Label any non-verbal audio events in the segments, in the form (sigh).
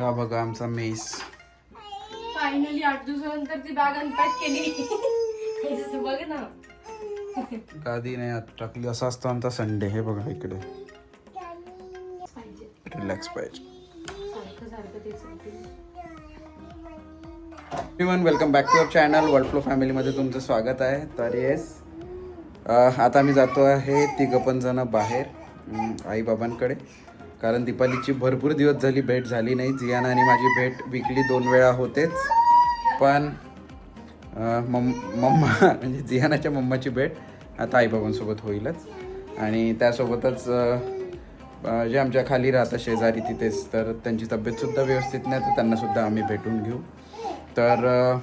हा बघा आमचा मेस. फायनली आठ दिवसानंतर ती बॅग अनपॅक केली. बघ ना. गादी नाही आत टाकली. असा असतो आमचा संडे हे बघा इकडे. रिलॅक्स पाहिजे. One welcome back to our channel world flow फॅमिलीमध्ये तुमचं स्वागत आहे. तर येस आता आम्ही जातो आहे तिघं पण जण बाहेर आई बाबांकडे. कारण दीपालीची भरपूर दिवस झाली भेट झाली नाही. जियाना आणि माझी भेट विकली दोन वेळा होतेच. पण मम मम्मा म्हणजे जियानाच्या मम्माची भेट आता आईबाबांसोबत होईलच. आणि त्यासोबतच जे आमच्या खाली राहतात शेजारी तिथेच तर त्यांची तब्येतसुद्धा व्यवस्थित नाही तर त्यांनासुद्धा आम्ही भेटून घेऊ. तर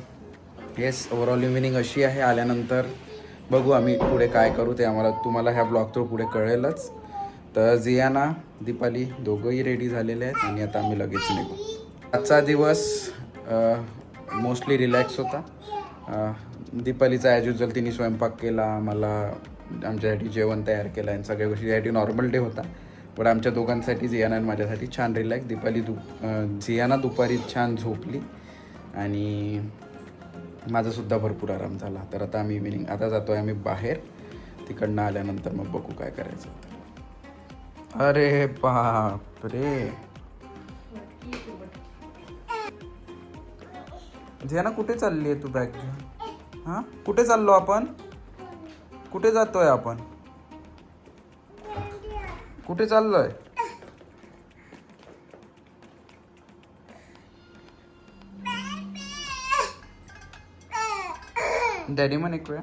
येस ओव्हरऑल इव्हिनिंग अशी आहे. आल्यानंतर बघू आम्ही पुढे काय करू ते आम्हाला तुम्हाला ह्या ब्लॉग थ्रू पुढे कळेलच. तर जियाना दीपाली दोघंही रेडी झालेले आहेत आणि आता आम्ही लगेच निघू. आजचा दिवस मोस्टली रिलॅक्स होता. दीपालीचा ॲज युजल तिने स्वयंपाक केला मला आमच्यासाठी जेवण तयार केलं आणि सगळ्या गोष्टीसाठी नॉर्मल डे होता पण आमच्या दोघांसाठी जियाना आणि माझ्यासाठी छान रिलॅक्स दीपाली दु झियाना जियाना दुपारी छान झोपली आणि माझासुद्धा भरपूर आराम झाला. तर आता आम्ही इव्हिनिंग आता जातो आहे आम्ही बाहेर. तिकडनं आल्यानंतर मग बघू काय करायचं. अरे बाप रे झेना कुठे चालली आहे तू बॅग घेऊन? हां? कुठे चाललो आपण? कुठे जातोय आपण? कुठे चाललोय? डॅडी म्हण एक वेळ.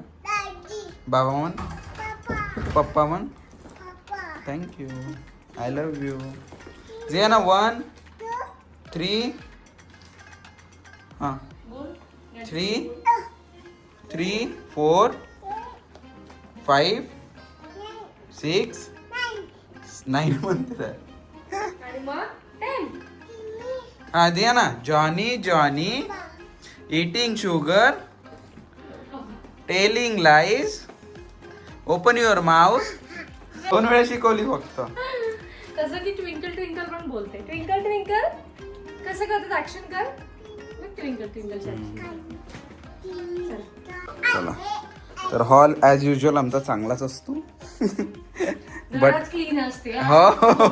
बाबा म्हण. पप्पा म्हण. Thank you I love you Jiyana one three हां three three four five six nine म्हणते हा दिया ना Johnny Johnny eating sugar telling lies open your mouth दोन वेळा शिकवली फक्त. तसं की ट्विंकल ट्विंकल पण बोलते. ट्विंकल ट्विंकल कसं करतात? ऍक्शन कर. ट्विंकल ट्विंकल चला. तर हॉल ॲज युजल आमचा चांगलाच असतो. बट क्लीन असते. (laughs) हो.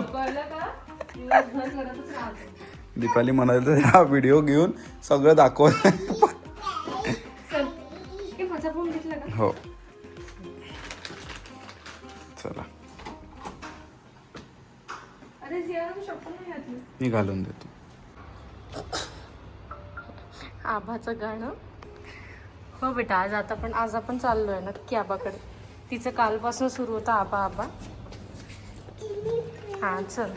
दीपाली म्हणाले हा व्हिडिओ घेऊन सगळं दाखव. चल. हे. मी घालून देतो. आभाचं गाणं? हो बेटा आज आता पण आज आपण चाललोय नक्की आबाकडे. तिचं कालपासून सुरू होतं आबा आबा. हा चल.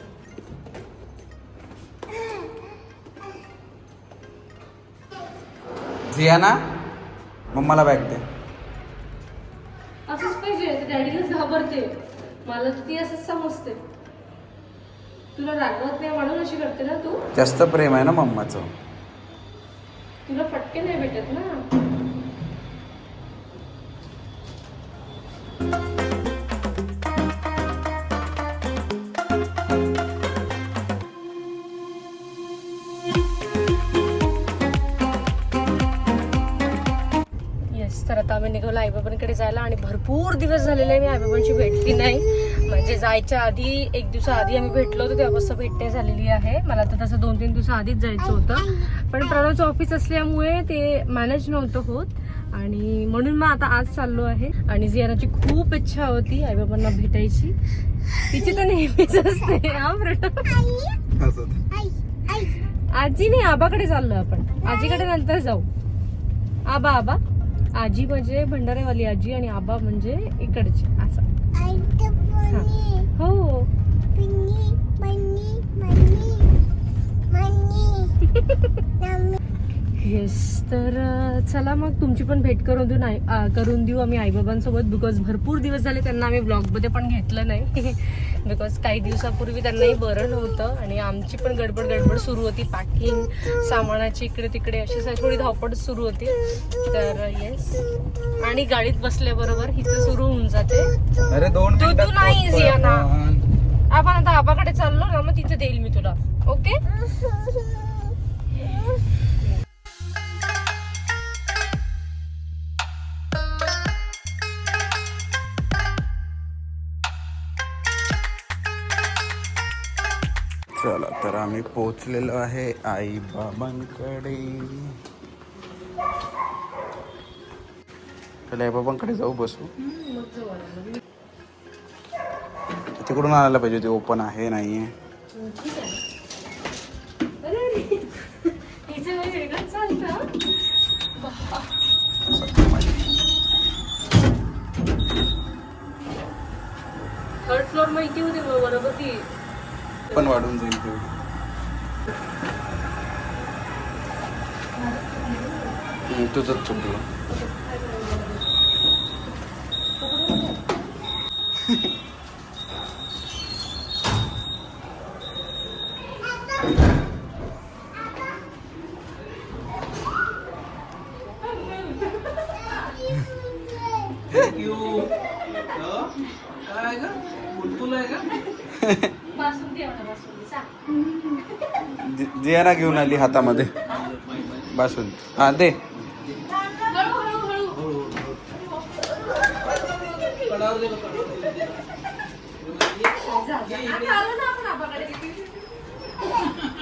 जियाना मम्माला बॅग दे. असंच पाहिजे ते डॅडीलाच घाबरते. मला तर ती असंच समजते. तुला रागवत नाही म्हणून अशी करते ना तू? जास्त प्रेम आहे ना मम्माचं. तुला फटके नाही भेटत ना? येस तर आता आम्ही निघालो आईबाबांकडे जायला आणि भरपूर दिवस झालेले आहे मी आईबाबांची भेटली नाही. म्हणजे जायच्या आधी एक दिवसा आधी आम्ही भेटलो होतो तेव्हापासून भेट नाही झालेली आहे. मला तर तसं दोन तीन दिवसा आधीच जायचं होतं पण प्रणवचं ऑफिस असल्यामुळे ते मॅनेज नव्हतं होत. आणि म्हणून मग आता आज चाललो आहे. आणि जियानाची खूप इच्छा होती आईबाबांना भेटायची. तिची तर नेहमीच असते हा प्रणव. आजी नाही आबाकडे चाललो आपण. आजीकडे नंतर जाऊ. आबा आबा. आजी म्हणजे भंडारेवाली आजी आणि आबा म्हणजे इकडची असं. हा. हो येस तर चला मग तुमची पण भेट करून देऊ नाही करून देऊ आम्ही आईबाबांसोबत बिकॉज भरपूर दिवस झाले त्यांना आम्ही ब्लॉगमध्ये पण घेतलं नाही. (laughs) बिकॉज काही दिवसापूर्वी त्यांनाही बरं नव्हतं आणि आमची पण गडबड गडबड सुरू होती. पॅकिंग सामानाची इकडे तिकडे अशी थोडी धावपळ सुरू होती. तर येस आणि गाडीत बसल्याबरोबर हिचं सुरू होऊन जाते. अरे दोन तू- तू नाही. आपण. आता आबाकडे चाललो ना मग तिथे देईल मी तुला. ओके तर आम्ही पोहोचलेलो आहे आई बाबांकडे चला आई बाबांकडे जाऊ बसू. तिकडून आणायला पाहिजे ते ओपन आहे नाहीये. ठीक आहे पण वाढून जाईल तेवढी. हम्म, तुझंच चुकलं बासुंदी आहे म्हणा बासुंदी सांग जि- जियाना घेऊन आली हातामध्ये बासून हा दे हळू हळू हळू जा, जा. आता आलो ना आपण आबाकडे.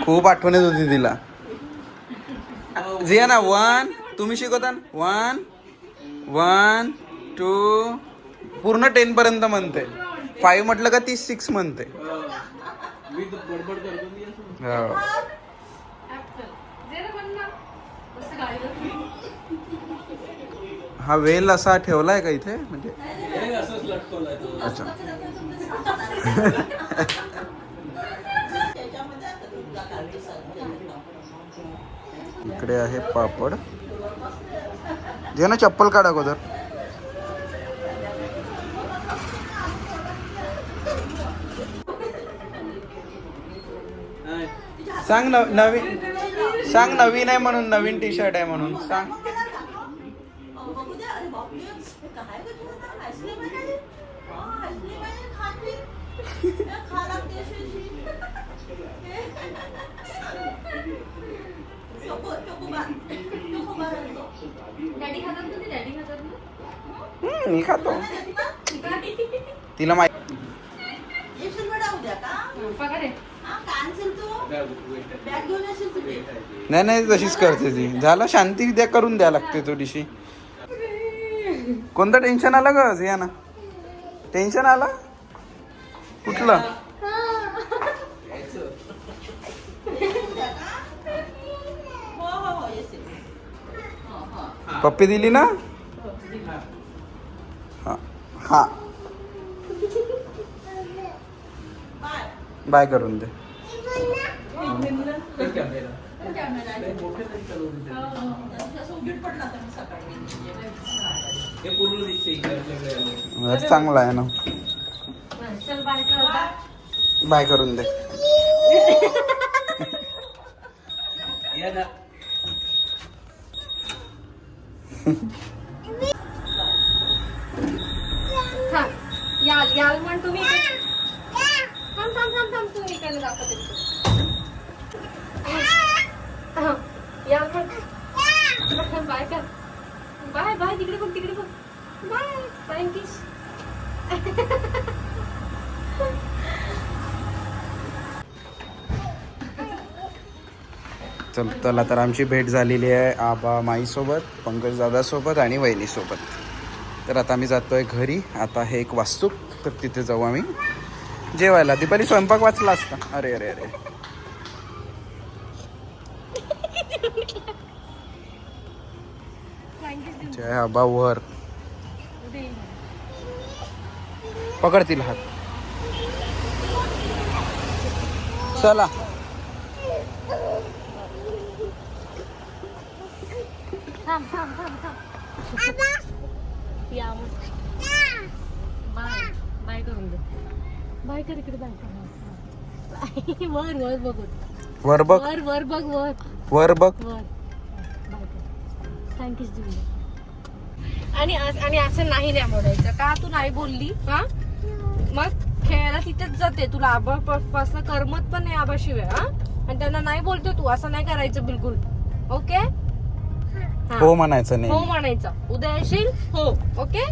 खूप आठवण येत होती तिला. जियाना वन तुम्ही शिकवता वन वन टू पूर्ण टेन पर्यंत म्हणते. फाईव्ह म्हटलं का ती सिक्स म्हणते. हो. ना. हा वेल असा ठेवलाय का इथे? म्हणजे अच्छा. इकडे आहे पापड. जे ना चप्पल काढ अगोदर. सांग न नवीन सांग नवीन आहे म्हणून नवीन टी शर्ट आहे म्हणून. सांग बघू द्या अरे बापरे काय गं तुला काय हसले म्हणे हा हसले म्हणे खाते खा लागते अशी चोको चोकोबार चोकोबार आणतो डॅडी खातात ना ते डॅडी खातात ना हम्म, मी खातो. तिला माहिती नाही नाही तशीच करते ती. झालं शांती द्या करून द्या लागते थोडीशी. कोणतं टेन्शन आलं ग? ना टेन्शन आलं? कुठलं? पप्पी दिली ना? हा. हा. बाय करून दे. चांगलं आहे ना. बाय बाय करून दे थांब. याल याल म्हण तुम्ही थांब थांब थांब थांब तुम्ही इकडे दाखवते याल म्हण बाय कर बाय बाय तिकडे बघ तिकडे बघ बाय बाय किस (laughs) चल चला तर आमची भेट झालेली आहे आबा माईसोबत पंकज दादासोबत आणि वहिनीसोबत. तर आता आम्ही आहे घरी. आता हे एक वास्तूक तर तिथे जाऊ आम्ही. जेवायला. दीपाली स्वयंपाक वाचला असता. अरे अरे अरे. जय आबा वर. पकडतील हात. चला. थांब थांब थांब थांब. या मग. बाय. बाय करून दे. बाय कर इकडे बाय कर. वर वर बघून. वर बघ. वर वर बघ वर. वर बघ. वर. बाय कर. थँक्यूच देऊ आणि अस- आणि असं नाही नाही म्हणायचं. का तू नाही बोलली? हा? मग खेळायला तिथेच जाते तुला. आबा पासून करमत पण नाही आबाशिवाय हा? आणि त्यांना नाही बोलतो तू. असं नाही करायचं बिलकुल. ओके हो. म्हणायचं हो नाही म्हणायचं. उद्या येशील? हो. ओके?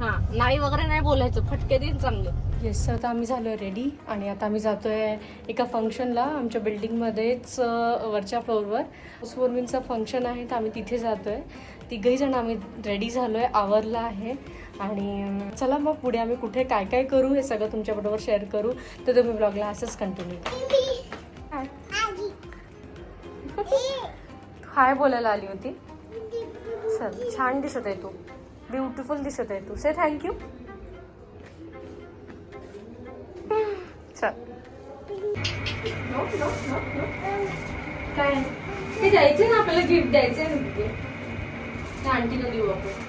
हा. नाही वगैरे नाही बोलायचं. फटके देईन चांगले. येस आता आम्ही झालो रेडी आणि आता आम्ही जातोय एका फंक्शनला आमच्या बिल्डिंगमध्येच अं, वरच्या फ्लोअरवर हाऊसवॉर्मिंगचं फंक्शन आहे तर आम्ही तिथे जातोय. तिघही जण आम्ही रेडी झालोय आवरला आहे. आणि अं, चला मग पुढे आम्ही कुठे काय काय करू हे सगळं तुमच्याबरोबर शेअर करू. तर तुम्ही ब्लॉगला असंच कंटिन्यू हाय बोलायला आली होती. चल छान दिसत आहे तू. ब्युटिफुल दिसत आहे तू. से थँक्यू चल. काय? ते द्यायचे ना आपल्याला गिफ्ट द्यायचे ना आंटीला देऊ आपण.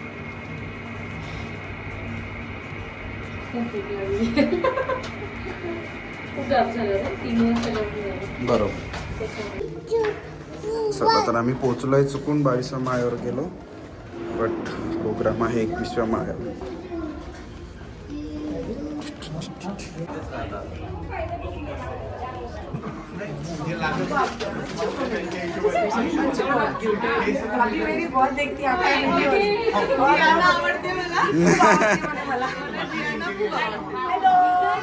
खूप गाप झालं ना तीन झालं. बरोबर. सगळं तर आम्ही पोचलोय चुकून बावीसव्या माळ्यावर गेलो. बट प्रोग्राम आहे एकवीसव्या माळ्यावर.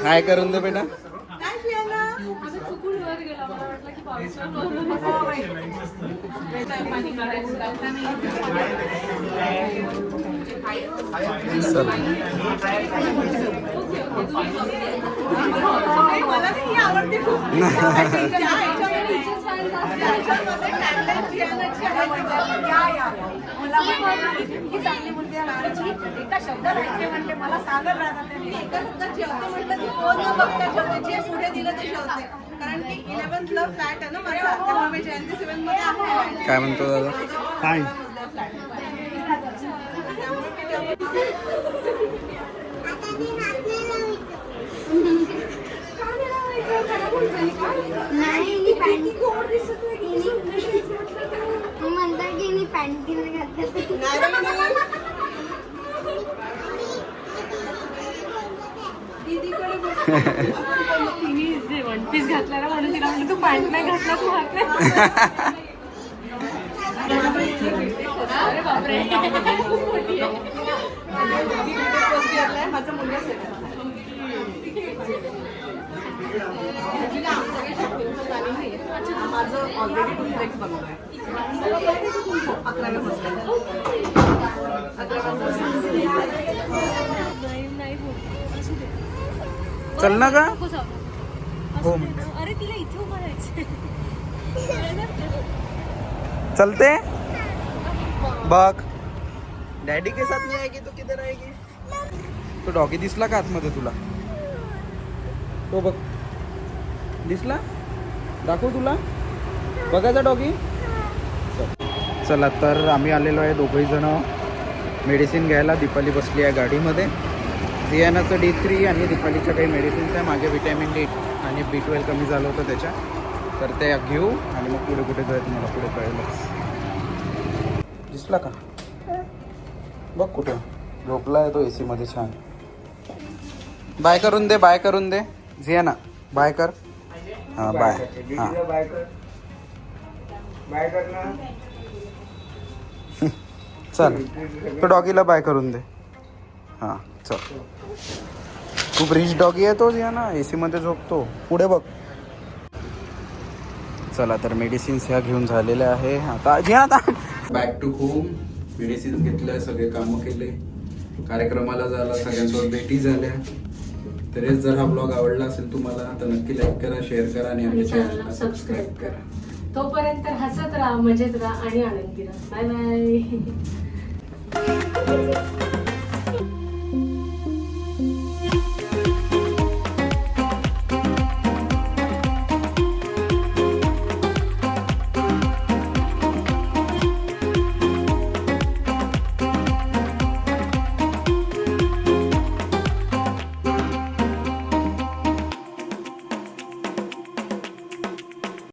काय करून दे बेटा काय पियाला चुकून वर गेला मला वाटलं की पावसाळा मला नाही आवडते खूप त्या ह्याच्यामध्ये- त्या ह्याच्यामध्ये timeline एका शब्दात जेवते म्हटलं की फोन न बघता जेवते जे पुढे दिलं इलेव्हन्थला फ्लॅट आहे ना माझा. तेव्हा मी जयंती सेवनमध्ये आहे. काय म्हणतो दादा? काय? नाही मी पॅन्टी कोण दिसत म्हणतात की मी पॅन्टी नाही घातली तिने वन पीस घातला ना म्हणून तिला म्हणलं तू पॅन्ट नाही घातला तू हात नाही अरे बापरे चल ना का हो. अरे तिला इथे उभं राहायचं चलते? बघ. डॅडी के साथ नहीं आएगी तो किधर आएगी? तो डॉगी दिसला का आतमध्ये तुला? तो बघ. दिसला? दाखव तुला. बघायचा डॉगी? चला तर आम्ही आलेलो आहे दोघंही जण. मेडिसिन घ्यायला दीपाली बसली आहे गाडीमध्ये. झियानाचं डी थ्री आणि दीपालीच्या काही मेडिसिन्स आहे. मागे विटॅमिन डी आणि बी ट्वेल्व कमी झालं होतं त्याच्या. तर ते घेऊ आणि मग पुढे कुठे जायचं मला पुढे कळेलच. दिसला का? बघ कुठे. झोपला आहे तो ए सीमध्ये छान. बाय करून दे बाय करून दे. झियाना बाय कर. हां बाय हां. चल. तो डॉगीला बाय करून दे. हां चल। खूप रिच डॉगी आहे तो ना ए सीमध्ये झोपतो. पुढे बघ. चला तर मेडिसिन्स ह्या घेऊन झालेल्या आहे. आता घ्या आता. बॅक टू होम मेडिसिन्स घेतल्या सगळे कामं केले. कार्यक्रमाला झाला सगळ्यांसोबत भेटी झाल्या. तरीच जर हा ब्लॉग आवडला असेल तुम्हाला तर नक्की लाईक करा शेअर करा आणि आमच्या चॅनलला सबस्क्राईब करा. तोपर्यंत हसत राहा मजेत राहा आणि आनंदी राहा. Bye bye (laughs)